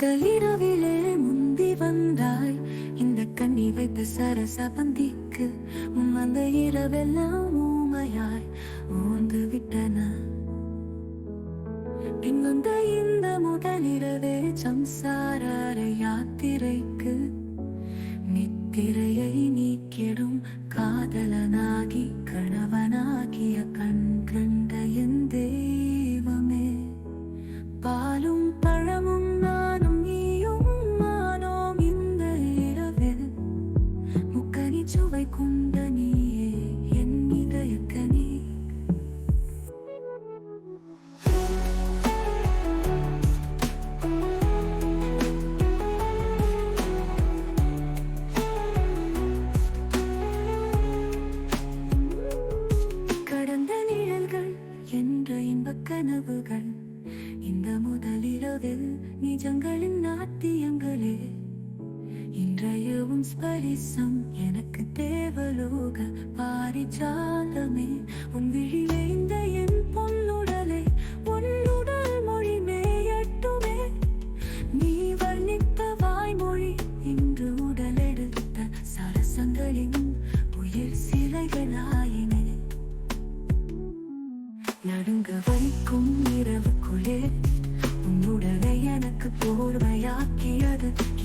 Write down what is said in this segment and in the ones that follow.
முதல் இரவிலே முந்தி வந்தாய். இந்த கண்ணி வைத்த சரச பந்திக்கு உன் வந்த இரவெல்லாம் ஊமையா.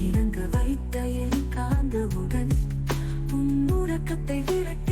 இறங்க வைத்த என் காந்த உடன் உன் உறக்கத்தை விளக்க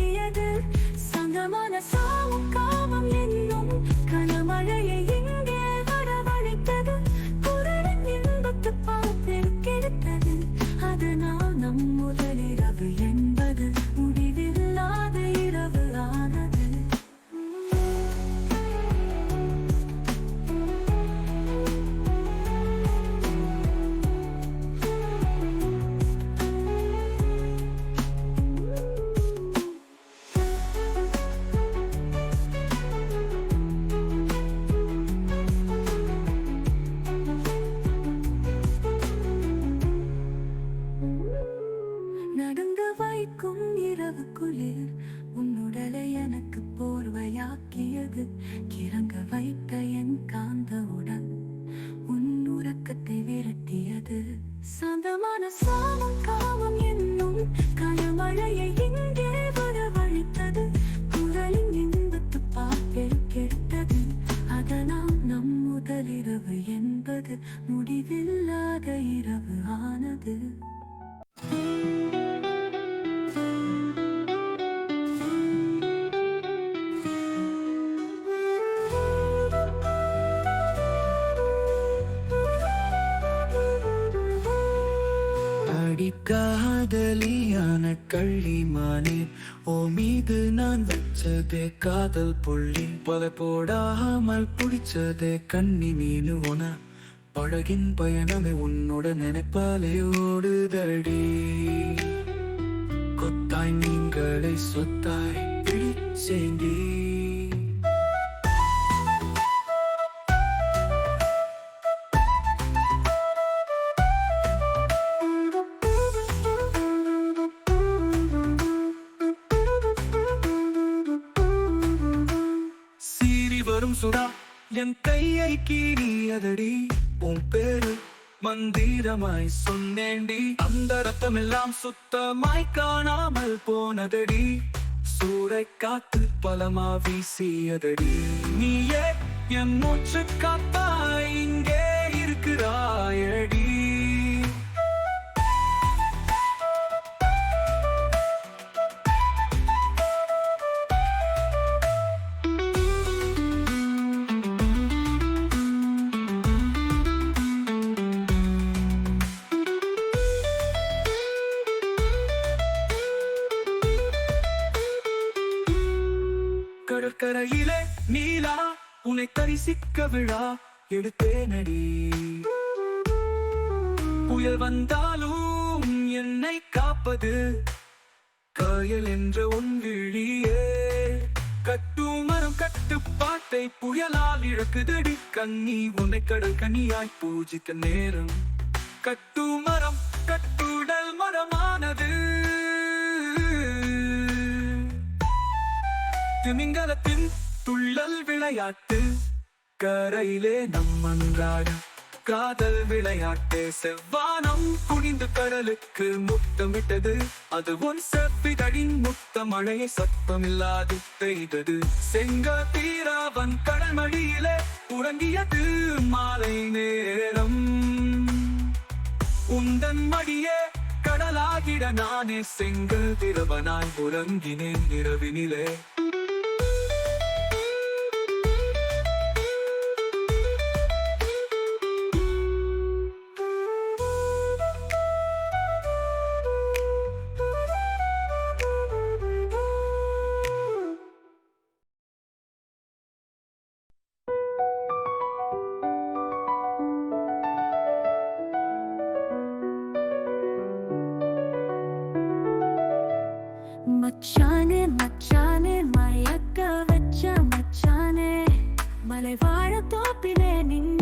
அடிக்காதலியான கள்ளிமானே ஓ மீது நான் வச்சதே காதல் புள்ளி. பல போடாமல் புடிச்சதே கண்ணி மீனு உன பழகின் பயணமே உன்னோட நினைப்பாலே ஓடுதடி. கொத்தாய் நீங்களை சொத்தாய் பிடிச்சேண்டி. சீறி வரும் சுடா. என் கையை கீறியதடி உன் பேரு மந்திரமாய் சொன்னேண்டி அந்த ரத்தம் எல்லாம் சுத்தமாய் காணாமல் போனதடி. சூறை காத்து பலமா வீசியதடி. நீயே என் மூச்சு காத்த கடற்கரையிலே நீலா உன்னை தரிசிக்க விழா எடுத்தேனடி. புயல் வந்தாலும் என்னை காப்பது காயல் என்ற உன் விழியே. கட்டும் மரம் கட்டுப்பாட்டை புயலால் இழக்குதடி. கண்ணி உன்னை கடல் கனியாய் பூஜித்த நேரம். கட்டு மரம் கட்டுடல் மரமானது. திமிங்கலத்தின் துள்ளல் விளையாட்டு. கரையிலே நம் அன்றாட காதல் விளையாட்டு. செவ்வானம் குனிந்து கடலுக்கு முத்தமிட்டது. அது உன் செப்பிதழின் முத்த மழையை சத்தமில்லாது பெய்தது. செங்க தீராவன் கடல் மடியிலே உறங்கியது மாலை நேரம். உந்தன் மடியே கடலாகிட நானே செங்கல் திரவனாய் உறங்கினேன் இரவினிலே. மச்சானே மச்சானே மயக்க வச்ச மச்சானே. மலை வாழ தோப்பிலே நின்று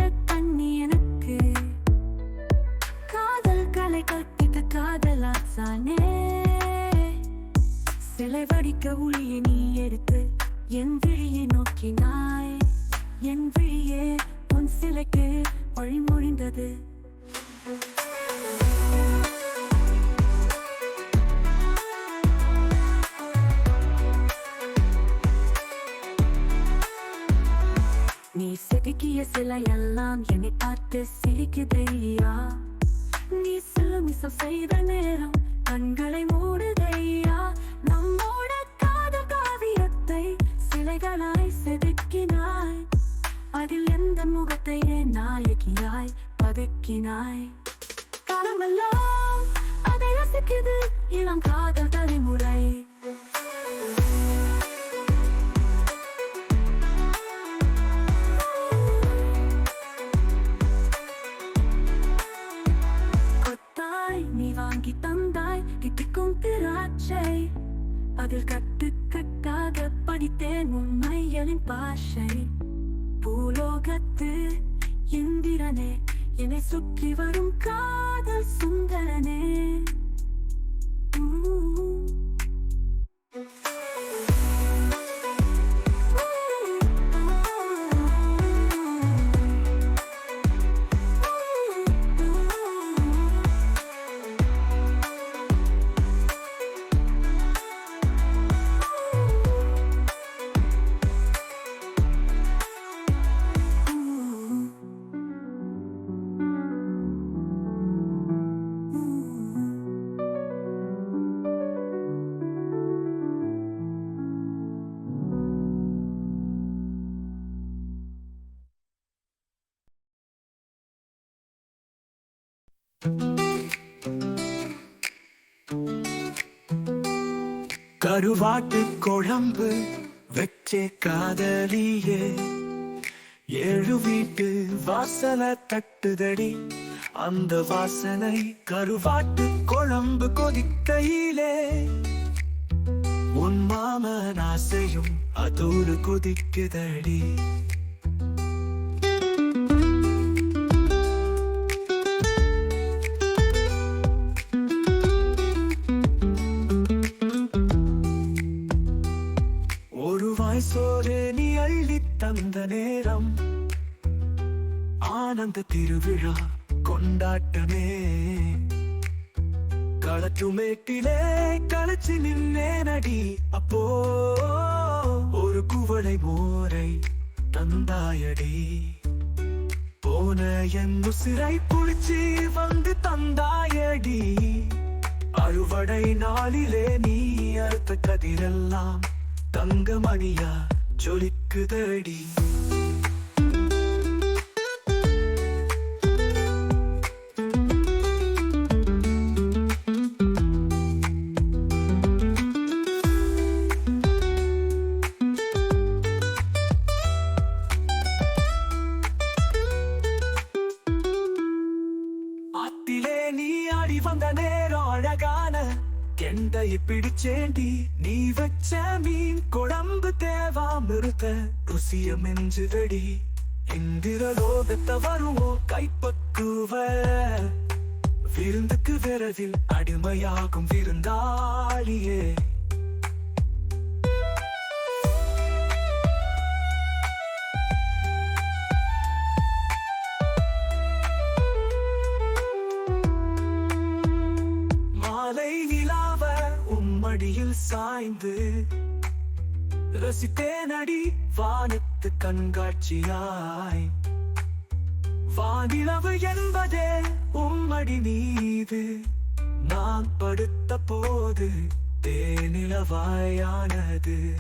செதுக்கிய சிலையெல்லாம் என்னை பார்த்து சிரிக்குதையா நீ சிலுமிசம் செய்த நேரம் கண்களை மூடுதையா நம்மோட காதல் காவியத்தை சிலைகளாய் செதுக்கினாய். அதில் எந்த முகத்தையே நாயகியாய் பதுக்கினாய். காலமெல்லாம் அதை ரசிக்குது இளம் காதல் தலைமுறை அதில் கட்டு படித்தேன் உண்மையலின் பாஷை பூலோகத்து இந்திரனே என்னை சுற்றி வரும் காதல் சுந்தரனே ஊ. கருவாட்டு குழம்பு வச்சே காதலியே. ஏழு வீட்டு வாசலை தட்டுதடி அந்த வாசனை கருவாட்டு குழம்பு கொதிக்கையிலே. உன் மாமன் ஆசையும் அதோடு கொதிக்குதடி. ஆனந்த திருவிழா கொண்டாட்டமே. களற்றுமேட்டிலே களைச்சு நின்னேனடி அப்போ ஒரு குவளை மோரை தந்தாயடி. போன என் உசிரை புளிச்சு வந்து தந்தாயடி. அறுவடை நாளிலே நீ அறுத்த கதிரெல்லாம் தங்கமணியா ஜொலிக்குதடி. நீ ஆடி வந்த நேரம் அழகான கெண்டைய பிடிச்சேண்டி. நீ வச்ச மீன் குழம்பு தேவா மிருத்த ருசிய மெஞ்சுதடி. எந்திர லோகத்தை வருவோம் கைப்பக்குவ. விருந்துக்கு விரவில் அடிமையாகும் விருந்தாளியே. ரசித்தேனடி வானத்து கண்காட்சியாய். வானிலவு என்பதே உம்மடி மீது. நான் படுத்த போது தேனிலவாயானது.